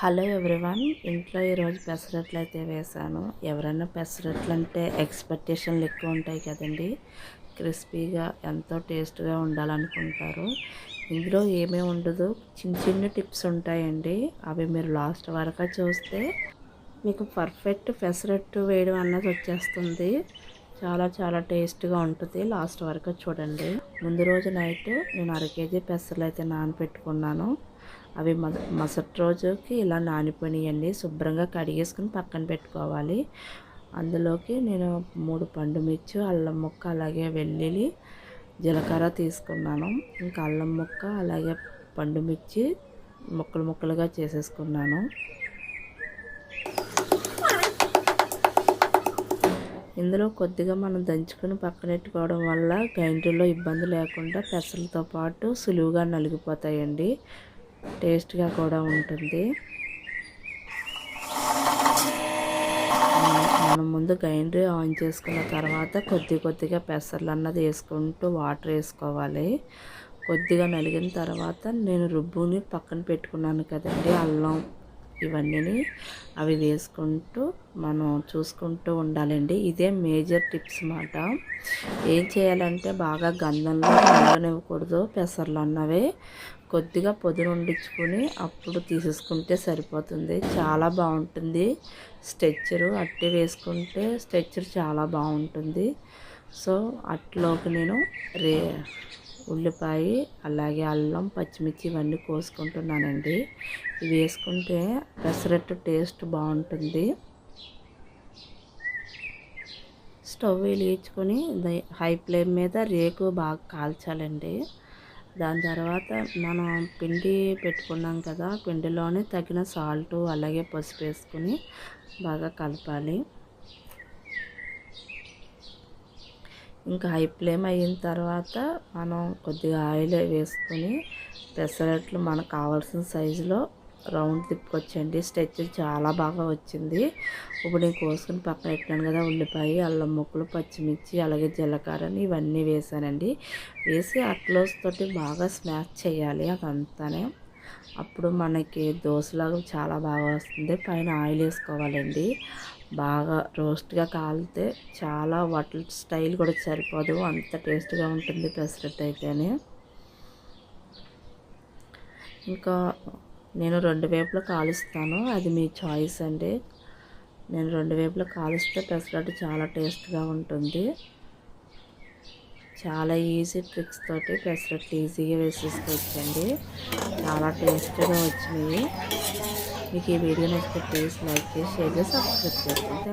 Hello everyone ఇంట్లో ఈరోజు పెసరట్లు అయితే వేసాను ఎవరైనా పెసరట్లు అంటే ఎక్స్పెక్టేషన్లు ఎక్కువ ఉంటాయి కదండి. క్రిస్పీగా ఎంతో టేస్ట్గా ఉండాలనుకుంటారు. ఇందులో ఏమీ ఉండదు. చిన్న చిన్న టిప్స్ ఉంటాయండి. అవి మీరు లాస్ట్ వరకు చూస్తే మీకు పర్ఫెక్ట్ పెసరట్టు వేయడం అన్నది వచ్చేస్తుంది. చాలా చాలా టేస్ట్గా ఉంటుంది. లాస్ట్ వరకు చూడండి. ముందు రోజు నైట్ నేను అర కేజీ పెసర్లు అయితే నానబెట్టుకున్నాను అవి మసటి రోజుకి ఇలా నానిపోయినాయండి శుభ్రంగా కడిగేసుకుని పక్కన పెట్టుకోవాలి. అందులోకి నేను మూడు పండు మిర్చి అల్లం ముక్క అలాగే వెల్లుల్లి జీలకర్ర తీసుకున్నాను. ఇంకా అల్లం ముక్క అలాగే పండు మిర్చి ముక్కలు ముక్కలుగా చేసేసుకున్నాను. ఇందులో కొద్దిగా మనం దంచుకొని పక్కనెట్టుకోవడం వల్ల గ్రైండర్లో ఇబ్బంది లేకుండా పెసలతో పాటు సులువుగా నలిగిపోతాయండి. టేస్ట్గా కూడా ఉంటుంది. మనం ముందు గ్రైండర్ ఆన్ చేసుకున్న తర్వాత కొద్ది కొద్దిగా పెసర్లు అన్నది వేసుకుంటూ వాటర్ వేసుకోవాలి. కొద్దిగా నలిగిన తర్వాత నేను రుబ్బుని పక్కన పెట్టుకున్నాను కదండి అల్లం ఇవన్నీ అవి వేసుకుంటూ మనం చూసుకుంటూ ఉండాలండి. ఇదే మేజర్ టిప్స్ మాట. ఏం చేయాలంటే బాగా గంధంలో ఉండనివ్వకూడదు పెసర్లు అన్నవి. కొద్దిగా పొదును వండించుకొని అప్పుడు తీసేసుకుంటే సరిపోతుంది. చాలా బాగుంటుంది. స్ట్రెచ్చరు అట్టి వేసుకుంటే స్ట్రెచ్చర్ చాలా బాగుంటుంది. సో అట్లోకి నేను రే ఉల్లిపాయ అలాగే అల్లం పచ్చిమిర్చి ఇవన్నీ కోసుకుంటున్నానండి. ఇవి వేసుకుంటే పెసరట్టు టేస్ట్ బాగుంటుంది. స్టవ్ వెలిగించుకొని హై ఫ్లేమ్ మీద రేకు బాగా కాల్చాలండి. దాని తర్వాత మనం పిండి పెట్టుకున్నాం కదా పిండిలోనే తగిన సాల్ట్ అలాగే పసుపు వేసుకుని బాగా కలపాలి. ఇంకా హై ఫ్లేమ్ అయిన తర్వాత మనం కొద్దిగా ఆయిల్ వేసుకొని పెసరట్లు మనకు కావాల్సిన సైజులో రౌండ్ తిప్పుకొచ్చండి. స్టెచ్ చాలా బాగా వచ్చింది. ఇప్పుడు నేను కోసుకుని పక్కన పెట్టాను కదా ఉల్లిపాయ అల్లం ముక్కలు పచ్చిమిర్చి అలాగే జీలకర్రని ఇవన్నీ వేసానండి. వేసి అట్లోస్ తోటి బాగా స్మాష్ చేయాలి అదంతానే. అప్పుడు మనకి దోశలాగా చాలా బాగా వస్తుంది. పైన ఆయిల్ వేసుకోవాలండి. బాగా రోస్ట్గా కాలితే చాలా వాటి స్టైల్ కూడా సరిపోదు. అంత టేస్ట్గా ఉంటుంది పెసరట్టు అయితేనే. ఇంకా నేను రెండు వేపులు కాలుస్తాను. అది మీ చాయిస్ అండి. నేను రెండు వేపులు కాలుస్తే పెసరట్టు చాలా టేస్ట్గా ఉంటుంది. చాలా ఈజీ ట్రిక్స్ తోటి పెసరట్లు ఈజీగా వేసేసుకోవచ్చండి. చాలా టేస్ట్గా వచ్చినాయి. देखिए वीडियो में इसको प्लीज़ लाइक शेयर सब्सक्राइब करते हैं।